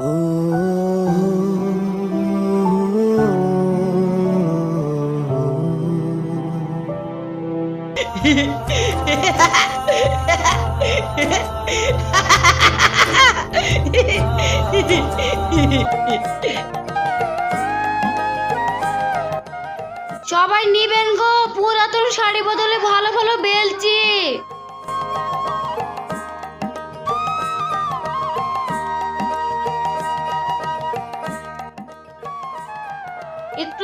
সবাই নিবেন গো পুরাতন শাড়ি বদলে ভালো ভালো বেলছি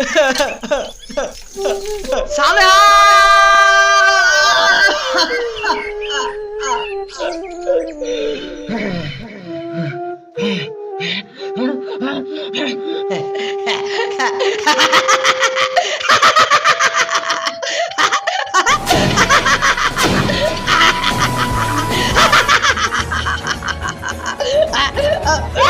এই পাগল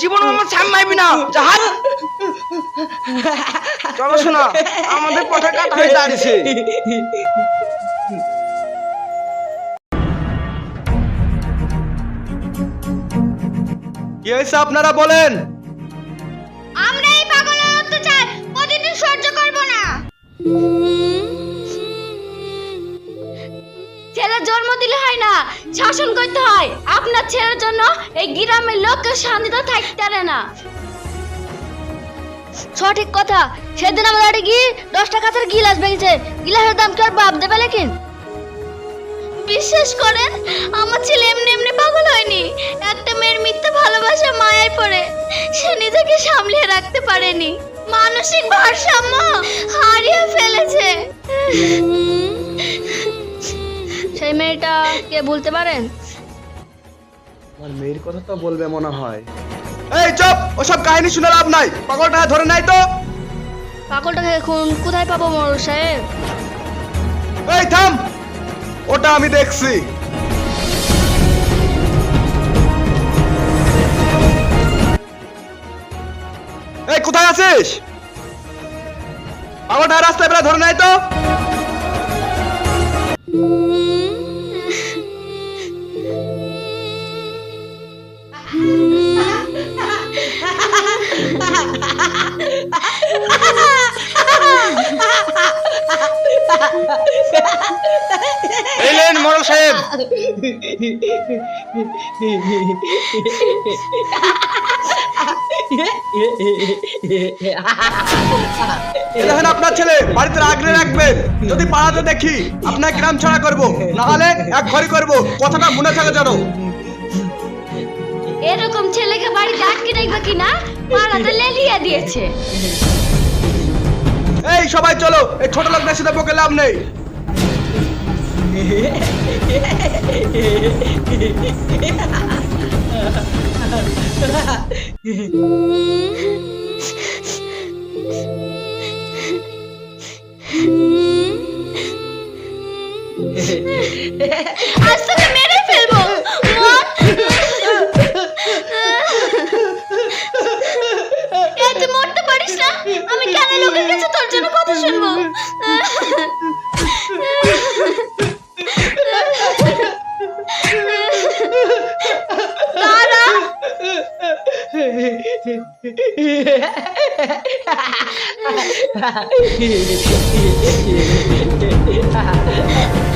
জীবন আমার সামলাইবি না। জাহাজ। চলো শোনা আমাদের পথে কাটা হয়ে দাঁড়িয়েছে কি হয়েছে আপনারা বলেন? আমরা এই পাগলের অত্যাচার প্রতিদিন সহ্য করব না। ছেলে জন্ম দিলে হয় না। শাসন করতে হয়। আপনার ছেলের জন্য এই গ্রামের লোককে শান্তিতে থাকতে পারে না। সঠিক কথা। সেদিন আমার বাড়ি গিয়ে দশটা কাছের গিলাস ভেঙেছে। গিলাসের দাম কি আর বাপ দেবে লেকিন? বিশ্বাস করেন, আমার ছেলে এমনি এমনি পাগল হয়নি। একটা মেয়ের মিথ্যে ভালোবাসা মায়ায় পড়ে। সে নিজেকে সামলিয়ে রাখতে পারেনি। মানসিক ভারসাম্য হারিয়ে ফেলেছে। মেয়েটা কে বলতে পারেন? আমার মেয়ের কথা তো বলবে মনে হয়। এই চুপ! ওসব কাহিনী শুনে লাভ নাই। পাগলটা ধরে নাই তো। পাগলটাকে এখন কোথায় পাবো মোর সাহেব? এই থাম! ওটা আমি দেখছি। এই কোথায় আছিস? পাগলটা রাস্তায় বেলা ধরে নাই তো। এলেন মোড়ল সাহেব। দেখেন আপনার ছেলে বাড়িতে রাখলে রাখবেন। যদি পাড়াতে দেখি আপনার গ্রাম ছাড়া করব। না হলে এক ঘরে করব। কথাটা মনে থাকে জানো এরকম ছেলেকে বাড়িতে আটকে রাখবে কিনা? পাড়াতে লেলিয়ে দিয়েছে। এই সবাই চলো। এই ছোট লোকদের সাথে বকে লাভ নেই। আজ তো 哈哈哈哈哈！哈哈。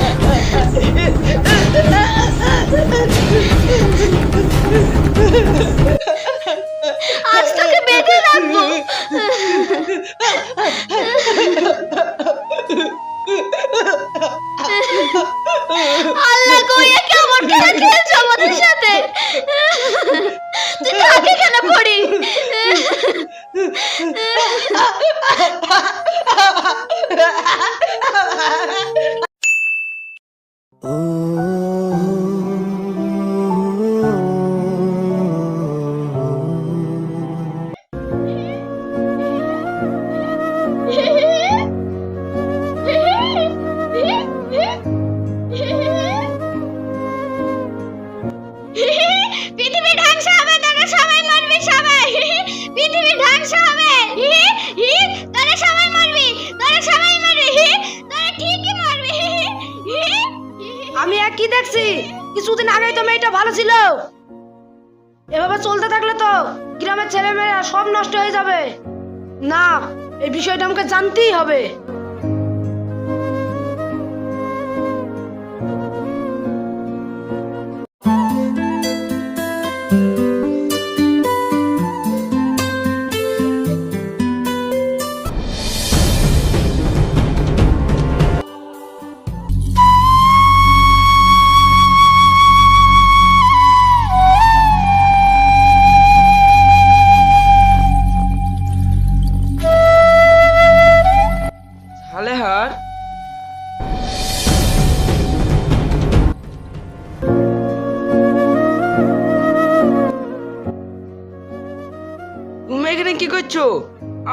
কি দেখছি? কিছুদিন আগেই তো মেয়েটা ভালো ছিল। এভাবে চলতে থাকলে তো গ্রামের ছেলেমেয়েরা সব নষ্ট হয়ে যাবে। না, এই বিষয়টা আমাকে জানতেই হবে।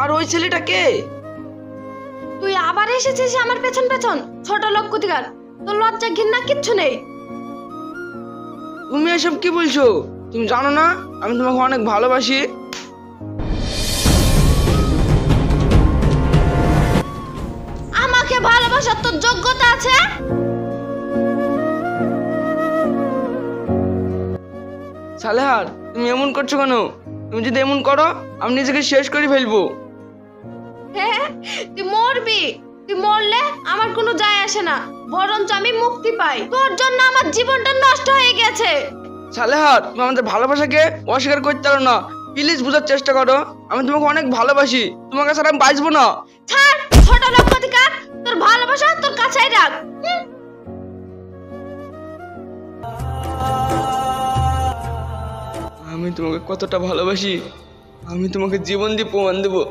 আর ওই ছেলেটা কে? তুই আবার এসেছিস আমার পেছন পেছন? ছোট লোক কুতিকার তোর লজ্জা ঘৃণা কিচ্ছু নেই। তুমি এসব কি বলছো? তুমি জানো না? আমি তোমাকে অনেক ভালোবাসি। আমাকে ভালোবাসার তোর যোগ্যতা আছে? সালেহার তুমি এমন করছ কেন? তুমি যদি এমন করো আমি নিজেকে শেষ করে ফেলব। হ্যাঁ তুই মরবি। তুই মরলে আমার কোনো যায় আসে না। বরঞ্চ আমি মুক্তি পাই। তোর জন্য আমার জীবনটা নষ্ট হয়ে গেছে। সালেহার তুমি আমাদের ভালোবাসাকে অস্বীকার করতে পারো না। প্লিজ বোঝার চেষ্টা করো। আমি তোমাকে অনেক ভালোবাসি। তোমাকে ছাড়া আমি বাঁচবো না। ছাড় ছোট লোক তোর ভালোবাসা তোর কাছেই রাখ। আমি তোমাকে কতটা ভালোবাসি। আমি তোমাকে জীবন দিয়ে প্রমাণ দেবো।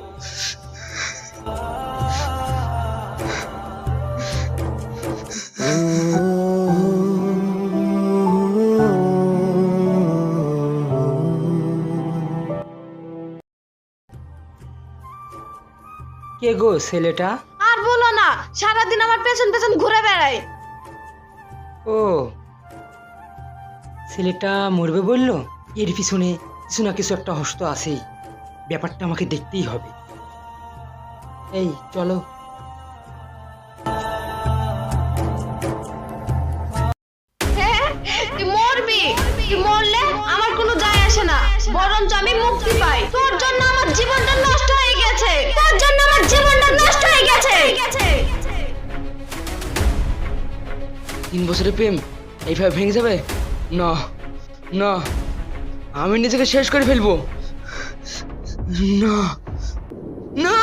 কে গো ছেলেটা? আর বলো না সারাদিন আমার পেছন পেছন ঘুরে বেড়ায়। ও ছেলেটা মরবে বলল? এর পিছনে কিছু না কিছু একটা হস্ত আছেই। ব্যাপারটা আমাকে দেখতেই হবে। এই চলো। হ্যাঁ মরবি। মরলে আমার কোনো যায় আসে না। বরঞ্চ আমি মুক্তি পাই। তোর জন্য আমার জীবনটা নষ্ট হয়ে গেছে। তোর জন্য আমার জীবনটা নষ্ট হয়ে গেছে। তিন বছরের প্রেম এইভাবে ভেঙে যাবে? না না। আমি নিজেকে শেষ করে ফেলব। না। না।